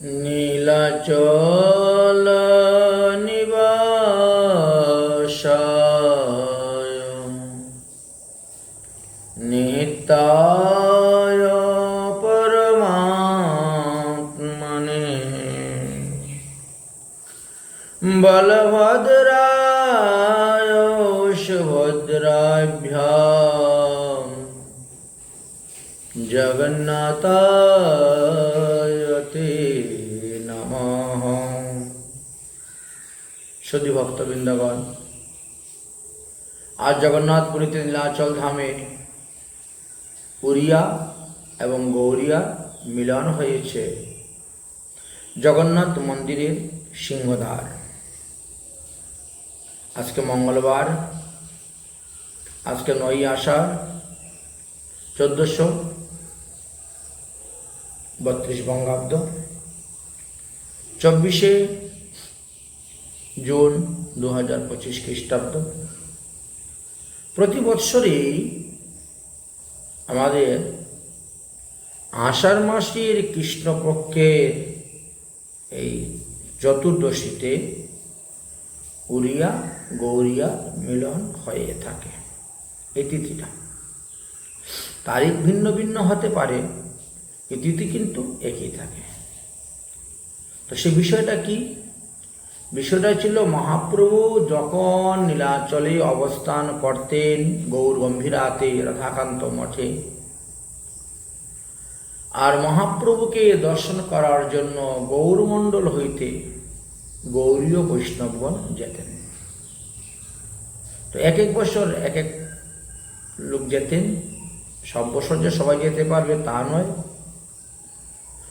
নীলাচল নিবাসায় নিতায় পরমাত্মনে বলভদ্রায় সুভদ্রাভ্যাম জগন্নাথায়তে সদী ভক্তবৃন্দগণ আজ জগন্নাথপুরীতে নীলাচল ধামে উড়িয়া এবং গৌরিয়া মিলন হয়েছে জগন্নাথ মন্দিরের সিংহদ্বার। আজকে মঙ্গলবার, আজকে নয় আষাঢ়, চোদ্দশো বত্রিশ বঙ্গাব্দ। চব্বিশে জুন দু হাজার পঁচিশ খ্রিস্টাব্দ। প্রতি বৎসরই আমাদের আষাঢ় মাসের কৃষ্ণপক্ষের এই চতুর্দশীতে উড়িয়া গৌরিয়া মিলন হয়ে থাকে এই তিথিটা। তারিখ ভিন্ন ভিন্ন হতে পারে, এই তিথি কিন্তু একই থাকে। তো সে বিষয়টা কি? বিষয়টা ছিল মহাপ্রভু যখন নীলাচলে অবস্থান করতেন গৌর গম্ভীরাতে রাধাকান্ত মঠে। আর মহাপ্রভুকে দর্শন করার জন্য গৌরমণ্ডল হইতে গৌরীয় বৈষ্ণবগণ যেতেন। তো এক এক বছর এক এক লোক যেতেন। সব বছর যে সবাই যেতে পারবে তা নয়।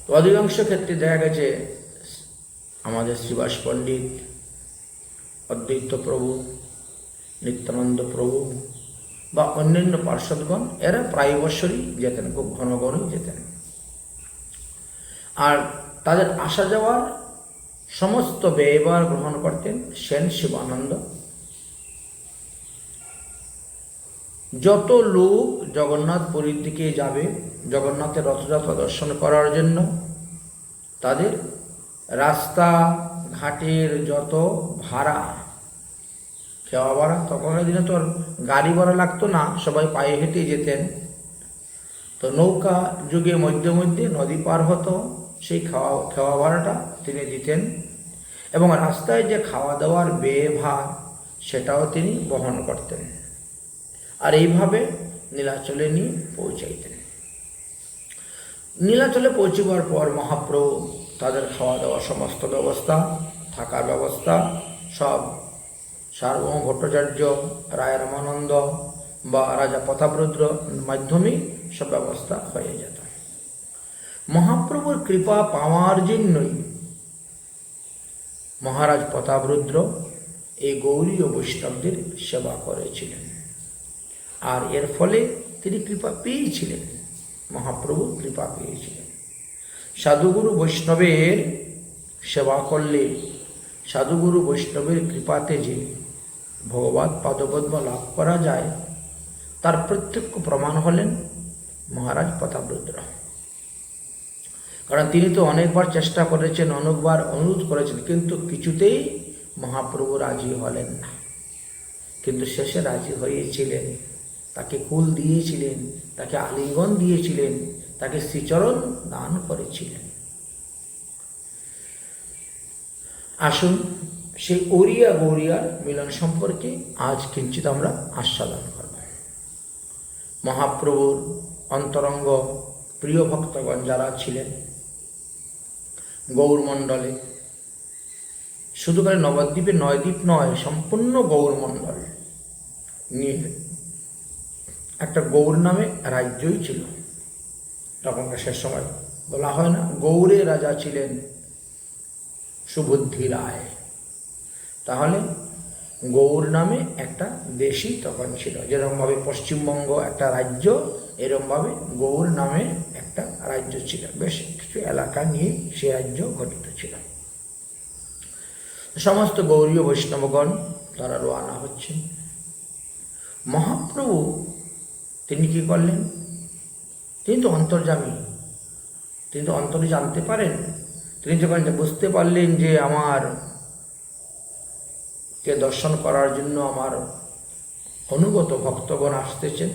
তো অধিকাংশ ক্ষেত্রে দেখা গেছে আমাদের শ্রীবাস পণ্ডিত, অদ্বৈত প্রভু, নিত্যানন্দ প্রভু বা অন্যান্য পার্শ্বদগণ, এরা প্রায় বছরই যেতেন, খুব ঘন ঘনই যেতেন। আর তাদের আসা যাওয়ার সমস্ত ব্যয়বার গ্রহণ করতেন সেন শিবানন্দ। যত লোক জগন্নাথ পুরীর দিকে যাবে, জগন্নাথের রথযাত্রা দর্শন করার জন্য তাদের রাস্তা ঘাটের যত ভাড়া, খেওয়া ভাড়া তখনকার দিনে তোর গাড়ি ভাড়া লাগতো না, সবাই পায়ে হেঁটে যেতেন। তো নৌকা যুগে মধ্যে মধ্যে নদী পার হতো, সেই খাওয়া খাওয়া ভাড়াটা তিনি দিতেন। এবং রাস্তায় যে খাওয়া দাওয়ার ব্যয় ভার সেটাও তিনি বহন করতেন। আর এইভাবে নীলাচলে নিয়ে পৌঁছাইতেন। নীলাচলে পৌঁছিবার পর মহাপ্রভু তাদের খাওয়া দাওয়া সমস্ত ব্যবস্থা, থাকার ব্যবস্থা, সব সার্বভৌম ভট্টাচার্য রায় রামানন্দ বা রাজা প্রতাপরুদ্র মাধ্যমে সব ব্যবস্থা হয়ে যেত। মহাপ্রভুর কৃপা পাওয়ার জন্যই মহারাজ প্রতাপরুদ্র এই গৌরী ও বৈষ্ণবদের সেবা করেছিলেন। আর এর ফলে তিনি কৃপা পেয়েছিলেন, মহাপ্রভু কৃপা পেয়েছিলেন। সাধুগুরু বৈষ্ণবের সেবা করলে, সাধুগুরু বৈষ্ণবের কৃপাতে যে ভগবত পাদপদ্ম লাভ করা যায়, তার প্রত্যক্ষ প্রমাণ হলেন মহারাজ প্রতাপরুদ্র কারণ তিনি তো অনেকবার চেষ্টা করেছেন, অনেকবার অনুরোধ করেছেন, কিন্তু কিছুতেই মহাপ্রভু রাজি হলেন না। কিন্তু শেষে রাজি হয়েছিলেন, তাকে কুল দিয়েছিলেন, তাকে আলিঙ্গন দিয়েছিলেন তাকে শ্রীচরণ দান করেছিলেন। আসুন সেই ওরিয়া গৌরিয়ার মিলন সম্পর্কে আজ কিঞ্চিত আমরা আস্বাদন করব। মহাপ্রভুর অন্তরঙ্গ প্রিয় ভক্তগণ যারা ছিলেন গৌরমণ্ডলে শুধু করে নবদ্বীপে নয় দ্বীপ নয়, সম্পূর্ণ গৌরমণ্ডল নিয়ে একটা গৌর নামে রাজ্যই ছিল। তখনকার শেষ সময় বলা হয় না, গৌড়ে রাজা ছিলেন সুবুদ্ধি রায়। তাহলে গৌড় নামে একটা দেশই তখন ছিল। যেরকমভাবে পশ্চিমবঙ্গ একটা রাজ্য, এরকমভাবে গৌড় নামে একটা রাজ্য ছিল। বেশ কিছু এলাকা নিয়ে সে রাজ্য গঠিত ছিল। সমস্ত গৌরীয় বৈষ্ণবগণ তারা রোয়ানা হচ্ছেন। মহাপ্রভু তিনি কি করলেন? তিনি তো অন্তর্জামী তিনি তো অন্তরে জানতে পারেন। তিনি যখন বুঝতে পারলেন যে আমার কে দর্শন করার জন্য আমার অনুগত ভক্তগণ আসতেছেন।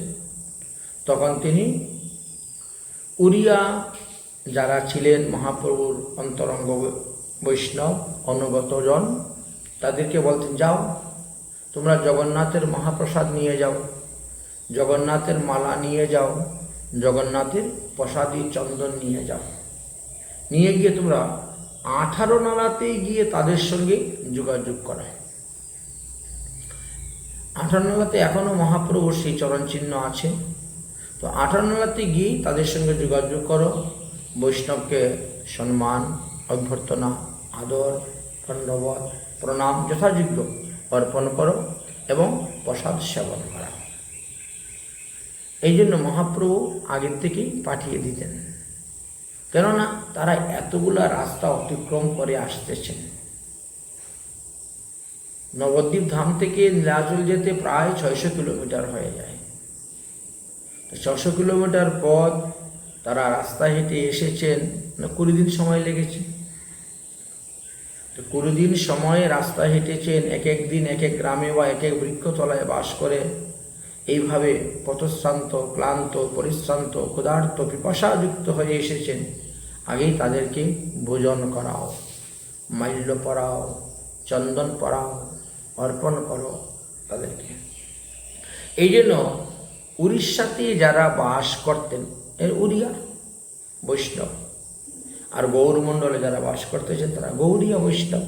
তখন তিনি উড়িয়া যারা ছিলেন মহাপ্রভুর অন্তরঙ্গ বৈষ্ণব অনুগতজন, তাদেরকে বলতেন, যাও, তোমরা জগন্নাথের মহাপ্রসাদ নিয়ে যাও, জগন্নাথের মালা নিয়ে যাও জগন্নাথের প্রসাদী চন্দন নিয়ে যাও। নিয়ে গিয়ে তোমরা আঠারো নালাতেই গিয়ে তাদের সঙ্গে যোগাযোগ করায় আঠারো নালাতে এখনও মহাপ্রভুর সেই চরণ চিহ্ন আছে। তো আঠারো নালাতে গিয়ে তাদের সঙ্গে যোগাযোগ করো। বৈষ্ণবকে সম্মান, অভ্যর্থনা, আদর, ধন্যবাদ, প্রণাম যথাযোগ্য অর্পণ করো এবং প্রসাদ সেবন করা এই জন্য মহাপ্রভু আগের থেকেই পাঠিয়ে দিতেন। কেননা তারা এতগুলা রাস্তা অতিক্রম করে আসতেছেন। নবদ্বীপ ধাম থেকে নীলাচল যেতে প্রায় ছয়শো কিলোমিটার হয়ে যায়। ছশো কিলোমিটার পথ তারা রাস্তা হেঁটে এসেছেন, না কুড়ি দিন সময় লেগেছে? তো কুড়ি দিন সময়ে রাস্তা হেঁটেছেন, এক এক দিন, এক এক গ্রামে বা এক এক বৃক্ষতলায় বাস করে এইভাবে পথশ্রান্ত, ক্লান্ত, পরিশ্রান্ত, ক্ষুধার্ত, পিপাসাযুক্ত হয়ে এসেছেন। আগেই তাদেরকে ভোজন করাও, মাল্য পরাও, চন্দন পরাও, অর্পণ করো তাদেরকে। এই জন্য উড়িষ্যাতে যারা বাস করতেন, এর উড়িয়া বৈষ্ণব। আর গৌরমণ্ডলে যারা বাস করতেছেন, তারা গৌরীয় বৈষ্ণব।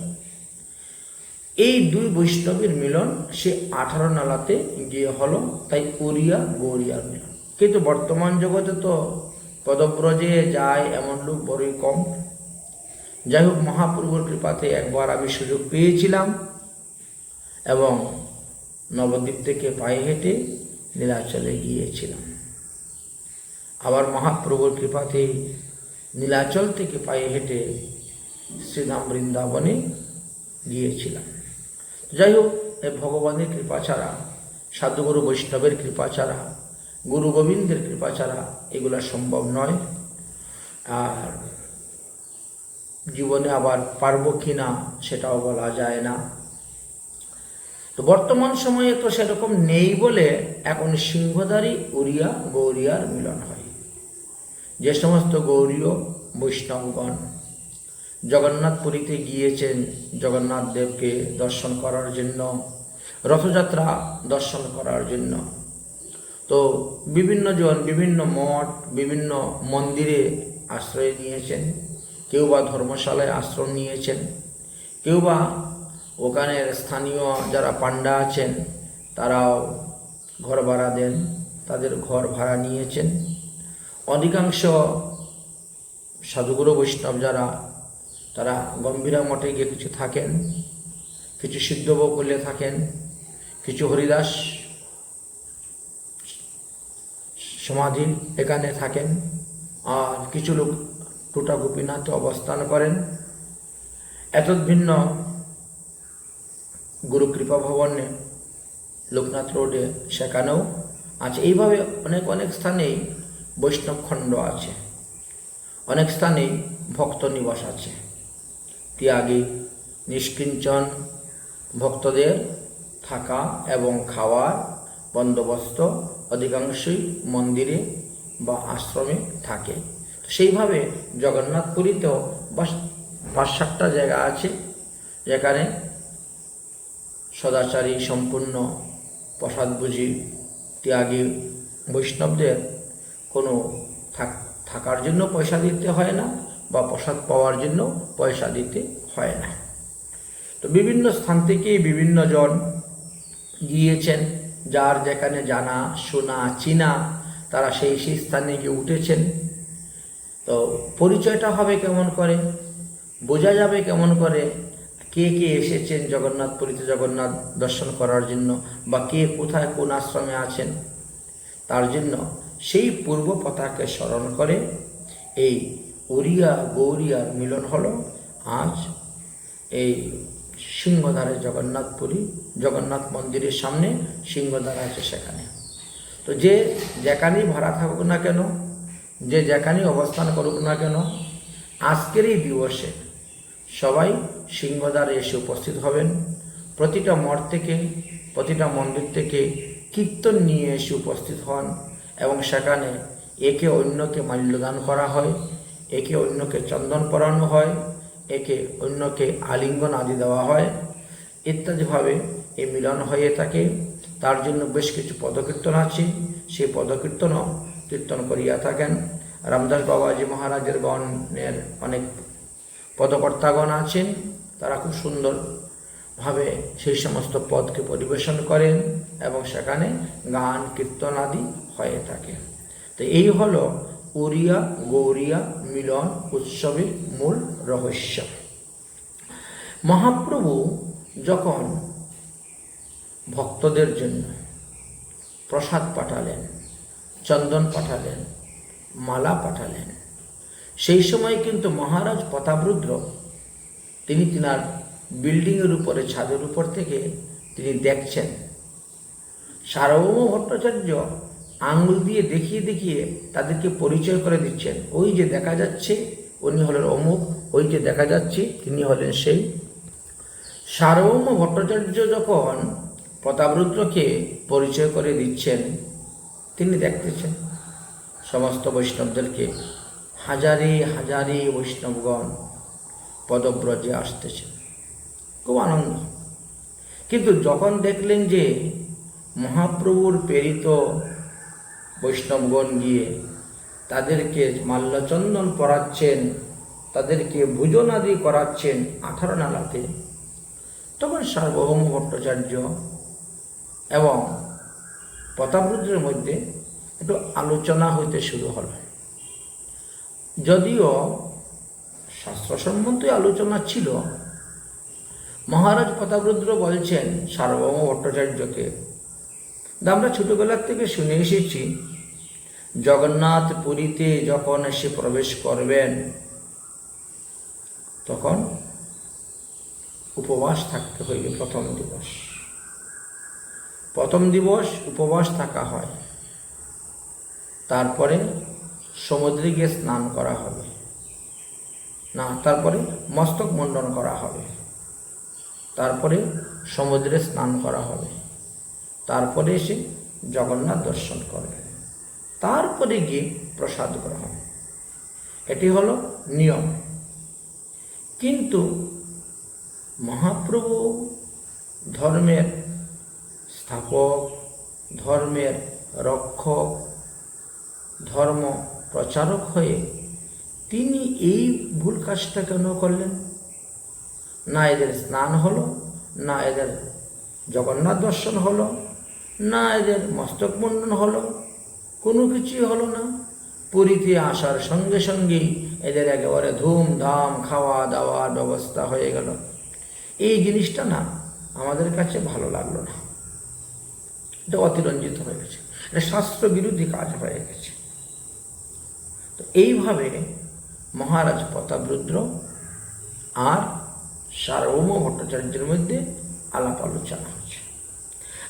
এই দুই বৈষ্ণবের মিলন সে আঠারো নালাতে গিয়ে হলো, তাই উড়িয়া গৌরিয়ার মিলন। কিন্তু বর্তমান জগতে তো পদব্রজে যায় এমন লোক বড়ই কম। যাই হোক, মহাপ্রভুর কৃপাতে একবার আমি সুযোগ পেয়েছিলাম এবং নবদ্বীপ থেকে পায়ে হেঁটে নীলাচলে গিয়েছিলাম। আবার মহাপ্রভুর কৃপাতে নীলাচল থেকে পায়ে হেঁটে শ্রীরাম বৃন্দাবনে গিয়েছিলাম। যাই হোক এ ভগবানের কৃপা ছাড়া সাধুগুরু বৈষ্ণবের কৃপা ছাড়া গুরু গোবিন্দের কৃপা ছাড়া এগুলো সম্ভব নয়। আর জীবনে আবার পারব কি না সেটাও বলা যায় না। তো বর্তমান সময়ে তো সেরকম নেই বলে এখন সিংহধারী উড়িয়া গৌরিয়ার মিলন হয়। যে সমস্ত গৌরীয় বৈষ্ণবগণ জগন্নাথপুরীতে গিয়েছেন। জগন্নাথ দেবকে দর্শন করার জন্য, রথযাত্রা দর্শন করার জন্য। তো বিভিন্ন জন, বিভিন্ন মঠ, বিভিন্ন মন্দিরে আশ্রয় নিয়েছেন। কেউ বা ধর্মশালায় আশ্রম নিয়েছেন। কেউ বা ওখানের স্থানীয় যারা পাণ্ডা আছেন, তারাও ঘর ভাড়া দেন, তাদের ঘর ভাড়া নিয়েছেন। অধিকাংশ সাধুগুরু বৈষ্ণব যারা তারা গম্ভীরা মঠে গিয়ে কিছু থাকেন, কিছু সিদ্ধ করলে থাকেন, কিছু হরিদাস সমাধি এখানে থাকেন, আর কিছু লোক টোটা গোপীনাথে অবস্থান করেন। এত ভিন্ন গুরু কৃপা ভবনে লোকনাথ রোডে সেখানেও আছে। এইভাবে অনেক অনেক স্থানেই বৈষ্ণব খণ্ড আছে, অনেক স্থানেই ভক্ত নিবাস আছে। ত্যাগী, নিষ্কিঞ্চন ভক্তদের থাকা এবং খাওয়ার বন্দোবস্ত অধিকাংশই মন্দিরে বা আশ্রমে থাকে। সেইভাবে জগন্নাথপুরীতেও বাস, পাঁচ সাতটা জায়গা আছে। যেখানে সদাচারী, সম্পূর্ণ প্রসাদভোজী ত্যাগী বৈষ্ণবদের কোনো থাক- থাকার জন্য পয়সা দিতে হয় না। বা প্রসাদ পাওয়ার জন্য পয়সা দিতে হয় না। তো বিভিন্ন স্থান থেকে বিভিন্ন জন গিয়েছেন, যার যেখানে জানা, শোনা, চিনা, তারা সেই সেই স্থানে গিয়ে উঠেছেন। তো পরিচয়টা হবে কেমন করে? বোঝা যাবে কেমন করে? কে কে এসেছেন জগন্নাথপুরীতে জগন্নাথ দর্শন করার জন্য বা কে কোথায় কোন আশ্রমে আছেন? তার জন্য সেই পূর্ব পতাকে স্মরণ করে এই উড়িয়া গৌরিয়ার মিলন হলো আজ এই সিংহদ্বারে জগন্নাথপুরী, জগন্নাথ মন্দিরের সামনে সিংহদ্বার আছে সেখানে। তো যে যেখানেই ভাড়া থাকুক না কেন, যে যেখানেই অবস্থান করুক না কেন, আজকের এই দিবসে সবাই সিংহদ্বারে এসে উপস্থিত হবেন। প্রতিটা মঠ থেকে, প্রতিটা মন্দির থেকে কীর্তন নিয়ে এসে উপস্থিত হন এবং সেখানে একে অন্যকে মাল্যদান করা হয়। একে অন্যকে চন্দন পরানো হয়, একে অন্যকে আলিঙ্গন আদি দেওয়া হয়। ইত্যাদিভাবে এই মিলন হয়ে থাকে। তার জন্য বেশ কিছু পদকীর্তন আছে। সেই পদকীর্তনও কীর্তন করিয়া থাকেন। রামদাস বাবাজি মহারাজের গণের অনেক পদকর্তাগণ আছেন। তারা খুব সুন্দরভাবে সেই সমস্ত পদকে পরিবেশন করেন এবং সেখানে গান, কীর্তন আদি হয়ে থাকে। তো এই হলো উড়িয়া গৌরিয়া, মিলন, উৎসবের মূল রহস্য। মহাপ্রভু যখন ভক্তদের জন্য প্রসাদ পাঠালেন, চন্দন পাঠালেন, মালা পাঠালেন, সেই সময় কিন্তু মহারাজ প্রতাপরুদ্র তিনি তিনার বিল্ডিংয়ের উপরে, ছাদের উপর থেকে তিনি দেখছেন সার্বভৌম ভট্টাচার্য আঙুল দিয়ে দেখিয়ে দেখিয়ে তাদেরকে পরিচয় করে দিচ্ছেন। ওই যে দেখা যাচ্ছে, উনি হলেন অমুক, ওই যে দেখা যাচ্ছে, তিনি হলেন সেই। সার্বভৌম ভট্টাচার্য যখন প্রতাপরুদ্রকে পরিচয় করে দিচ্ছেন, তিনি দেখতেছেন সমস্ত বৈষ্ণবদেরকে। হাজারে হাজারে বৈষ্ণবগণ পদব্রজে আসতেছেন। খুব আনন্দ। কিন্তু যখন দেখলেন যে মহাপ্রভুর প্রেরিত বৈষ্ণবগণ গিয়ে তাদেরকে মাল্যচন্দন পরাচ্ছেন, তাদেরকে ভোজনাদি করাচ্ছেন আঠারো নালাতে। তখন সার্বভৌম ভট্টাচার্য এবং প্রতাপরুদ্রের মধ্যে একটু আলোচনা হইতে শুরু হলো। যদিও শাস্ত্রসম্মতই আলোচনা ছিল, মহারাজ প্রতাপরুদ্র বলছেন সার্বভৌম ভট্টাচার্যকে আমরা ছোটবেলার থেকে শুনে এসেছি জগন্নাথ পুরীতে যখন এসে প্রবেশ করবেন, তখন উপবাস থাকতে হইবে প্রথম দিবস। প্রথম দিবস উপবাস থাকা হয়। তারপরে সমুদ্রে গিয়ে স্নান করা হবে। না, তারপরে মস্তক মুন্ডন করা হবে। তারপরে সমুদ্রে স্নান করা হবে। তারপরে এসে জগন্নাথ দর্শন করবেন। তারপরে গিয়ে প্রসাদ গ্রহণ। এটি হলো নিয়ম। কিন্তু মহাপ্রভু ধর্মের স্থাপক, ধর্মের রক্ষক, ধর্ম প্রচারক হয়ে তিনি এই ভুল কাজটা কেন করলেন? না এদের স্নান হলো, না এদের জগন্নাথ দর্শন হলো, না এদের মস্তক মুন্ডন হলো কোনো কিছুই হলো না। পুরীতে আসার সঙ্গে সঙ্গেই এদের একেবারে ধুমধাম খাওয়া দাওয়ার ব্যবস্থা হয়ে গেল। এই জিনিসটা না আমাদের কাছে ভালো লাগল না। এটা অতিরঞ্জিত হয়ে গেছে। এটা শাস্ত্র বিরোধী কাজ হয়ে গেছে। তো এইভাবে মহারাজ প্রতাপরুদ্র আর সার্বভৌম ভট্টাচার্যের মধ্যে আলাপ আলোচনা হচ্ছে।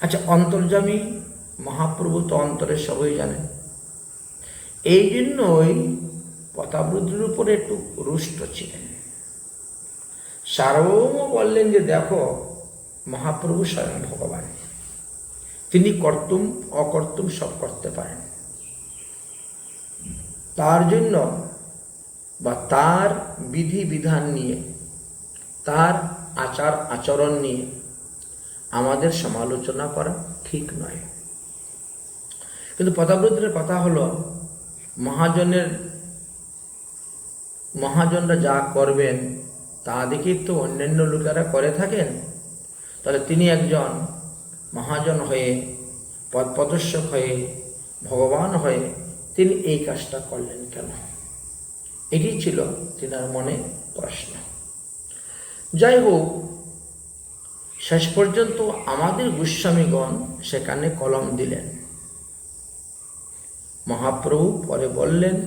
আচ্ছা অন্তর্জামী মহাপ্রভু তো অন্তরের সবই জানেন। এই জন্যই প্রতাপরুদ্রের উপরে একটু রুষ্ট ছিলেন। সার্বভৌম বললেন যে, দেখো, মহাপ্রভু স্বয়ং ভগবান। তিনি কর্তুম অকর্তুম সব করতে পারেন। তার জন্য বা তার বিধি বিধান নিয়ে, তার আচার আচরণ নিয়ে আমাদের সমালোচনা করা ঠিক নয়। কিন্তু প্রতাপরুদ্রের কথা হলো, মহাজনের, মহাজনরা যা করবেন, তা দেখেই তো অন্যান্য লোকেরা করে থাকেন। তাহলে তিনি একজন মহাজন হয়ে পদ প্রদর্শক হয়ে, ভগবান হয়ে তিনি এই কাজটা করলেন কেন? এটি ছিল তিনার মনে প্রশ্ন। যাই হোক, শেষ পর্যন্ত আমাদের গোস্বামীগণ সেখানে কলম দিলেন। মহাপ্রভু পরে বললেন,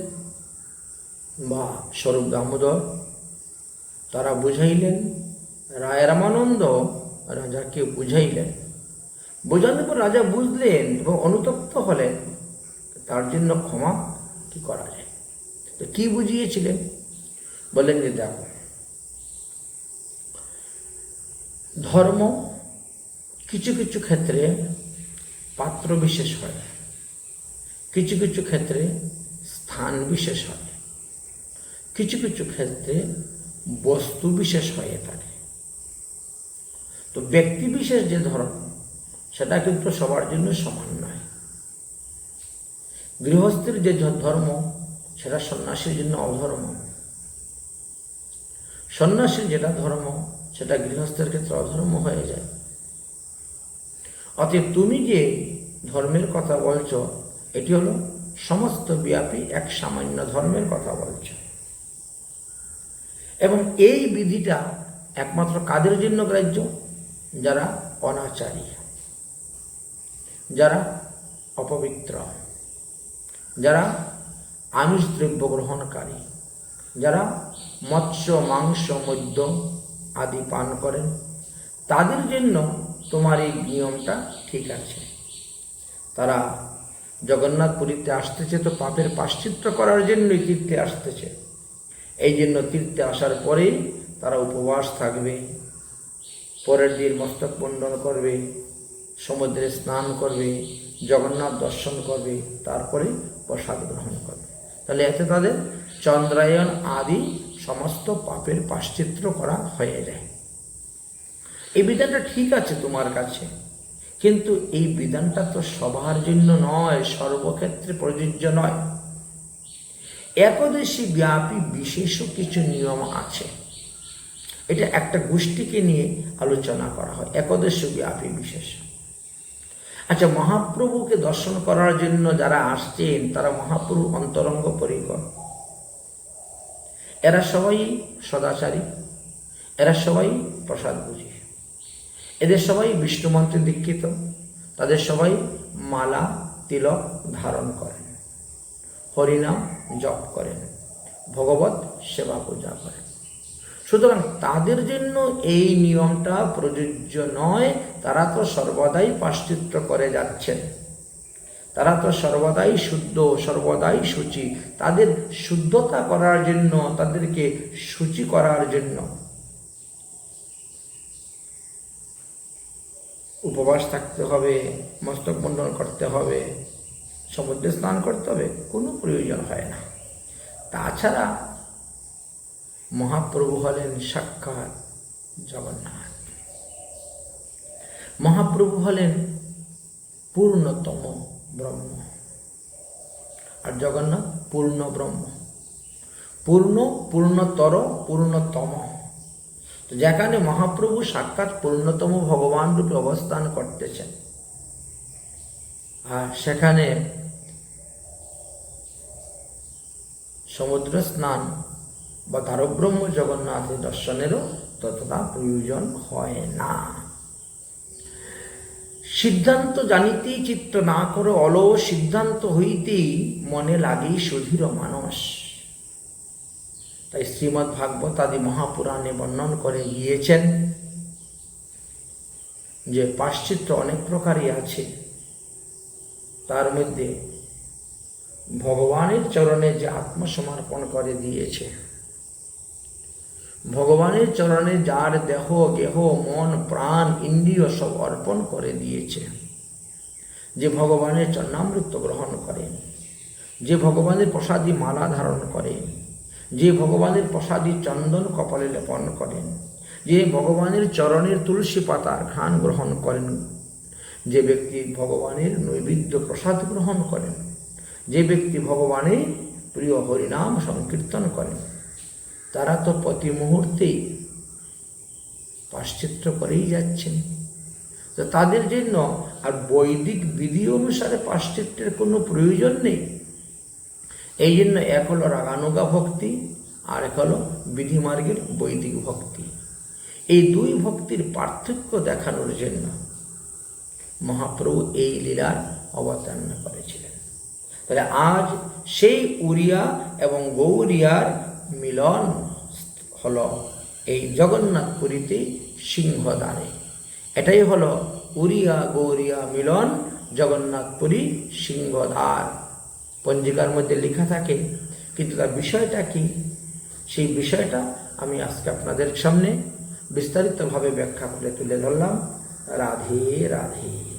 বা, স্বরূপ দামোদর, তারা বুঝাইলেন, রায় রামানন্দ রাজাকে বুঝাইলেন। বোঝানোর পর রাজা বুঝলেন এবং অনুতপ্ত হলেন। তার জন্য ক্ষমা কি করা যায়? তো কি বুঝিয়েছিলেন? বললেন যে, দেখো, ধর্ম কিছু কিছু ক্ষেত্রে পাত্র বিশেষ হয়। কিছু কিছু ক্ষেত্রে স্থান বিশেষ হয়। কিছু কিছু ক্ষেত্রে বস্তু বিশেষ হয়ে থাকে। তো ব্যক্তি বিশেষ যে ধর্ম সেটা কিন্তু সবার জন্য সমান নয়। গৃহস্থের যে ধর্ম, সেটা সন্ন্যাসীর জন্য অধর্ম। সন্ন্যাসীর যেটা ধর্ম, সেটা গৃহস্থের ক্ষেত্রে অধর্ম হয়ে যায়। অতএব তুমি যে ধর্মের কথা বলছো এটি হলো সমস্ত ব্যাপী এক সামান্য ধর্মের কথা বলছো। এবং এই বিধিটা একমাত্র কাদের জন্য গ্রাহ্য? যারা অনাচারী। যারা অপবিত্র। যারা আমিষ দ্রব্য গ্রহণকারী। যারা মৎস্য, মাংস, মদ্য আদি পান করেন। তাদের জন্য তোমার এই নিয়মটা ঠিক আছে। তারা জগন্নাথ পুরীতে আসতেছে তো পাপের পাশ্চিত্য করার জন্যই তীর্থে আসতেছে। এই জন্য তীর্থে আসার পরেই তারা উপবাস থাকবে, পরের দিন মস্তক মণ্ডন করবে, সমুদ্রে স্নান করবে, জগন্নাথ দর্শন করবে, তারপরে প্রসাদ গ্রহণ করবে। তাহলে এতে তাদের চন্দ্রায়ন আদি সমস্ত পাপের পাশ্চিত্র করা হয়ে যায়। এই বিধানটা ঠিক আছে তোমার কাছে? কিন্তু এই বিধানটা তো সবার জন্য নয়, সর্বক্ষেত্রে প্রযোজ্য নয়। একদেশী ব্যাপী বিশেষ কিছু নিয়ম আছে। এটা একটা গোষ্ঠীকে নিয়ে আলোচনা করা হয়, একদেশ ব্যাপী বিশেষ। আচ্ছা মহাপ্রভুকে দর্শন করার জন্য যারা আসছেন, তারা মহাপ্রভু অন্তরঙ্গ পরিকর। এরা সবাই সদাচারী, এরা সবাই প্রসাদ বুঝি। এদের সবাই বিষ্ণু মন্ত্রে দীক্ষিত। তাদের সবাই মালা, তিলক ধারণ করেন। হরিনাম জপ করেন। ভগবত সেবা পূজা করেন। সুতরাং তাদের জন্য এই নিয়মটা প্রযোজ্য নয়। তারা তো সর্বদাই পাশ্চিত্য করে যাচ্ছেন। তারা তো সর্বদাই শুদ্ধ, সর্বদাই সূচি। তাদের শুদ্ধতা করার জন্য, তাদেরকে সূচি করার জন্য উপবাস থাকতে হবে, মস্তক মণ্ডন করতে হবে, সমুদ্রে স্নান করতে হবে, কোনো প্রয়োজন হয় না। তাছাড়া মহাপ্রভু হলেন সাক্ষাৎ জগন্নাথ। মহাপ্রভু হলেন পূর্ণতম ব্রহ্ম। আর জগন্নাথ পূর্ণ ব্রহ্ম। পূর্ণ, পূর্ণতর, পূর্ণতম। যেখানে মহাপ্রভু সাক্ষাৎ পূর্ণতম ভগবান রূপে অবস্থান করতেছেন। আর সেখানে সমুদ্র স্নান বা তারব্রহ্ম জগন্নাথের দর্শনেরও ততটা প্রয়োজন হয় না। সিদ্ধান্ত জানিতেই চিত্ত না করো অল সিদ্ধান্ত হইতেই মনে লাগেই সুধীর মানস। তাই শ্রীমৎ ভাগবত আদি মহাপুরাণে বর্ণন করে গিয়েছেন যে পাশ্চিত্য অনেক প্রকারই আছে। তার মধ্যে ভগবানের চরণে যে আত্মসমর্পণ করে দিয়েছে, ভগবানের চরণে যার দেহ, গেহ, মন, প্রাণ, ইন্দ্রিয় সব অর্পণ করে দিয়েছে, যে ভগবানের চরণামৃত গ্রহণ করেন যে ভগবানের প্রসাদী মালা ধারণ করেন যে ভগবানের প্রসাদী চন্দন কপালে লেপন করেন, যে ভগবানের চরণের তুলসী পাতার ঘ্রাণ গ্রহণ করেন, যে ব্যক্তি ভগবানের নৈবেদ্য প্রসাদ গ্রহণ করেন, যে ব্যক্তি ভগবানের প্রিয় হরিনাম সংকীর্তন করেন, তারা তো প্রতি মুহূর্তেই পাশ্চিত্য করেই যাচ্ছেন। তো তাদের জন্য আর বৈদিক বিধি অনুসারে পাশ্চিত্যের কোনো প্রয়োজন নেই। এই জন্য এক হলো রাগানুগা ভক্তি, আর এক হলো বিধিমার্গের বৈদিক ভক্তি। এই দুই ভক্তির পার্থক্য দেখানোর জন্য মহাপ্রভু এই লীলার অবতারণ করেছিলেন। তাহলে আজ সেই উড়িয়া এবং গৌরিয়ার মিলন হল এই জগন্নাথ পুরীতে সিংহদ্বারে। এটাই হলো উড়িয়া গৌরিয়া মিলন জগন্নাথপুরী সিংহদ্বার। পঞ্জিকার মধ্যে লেখা থাকে, কিন্তু তার বিষয়টা কি? সেই বিষয়টা আমি আজকে আপনাদের সামনে বিস্তারিতভাবে ব্যাখ্যা করে তুলে ধরলাম। রাধে রাধে।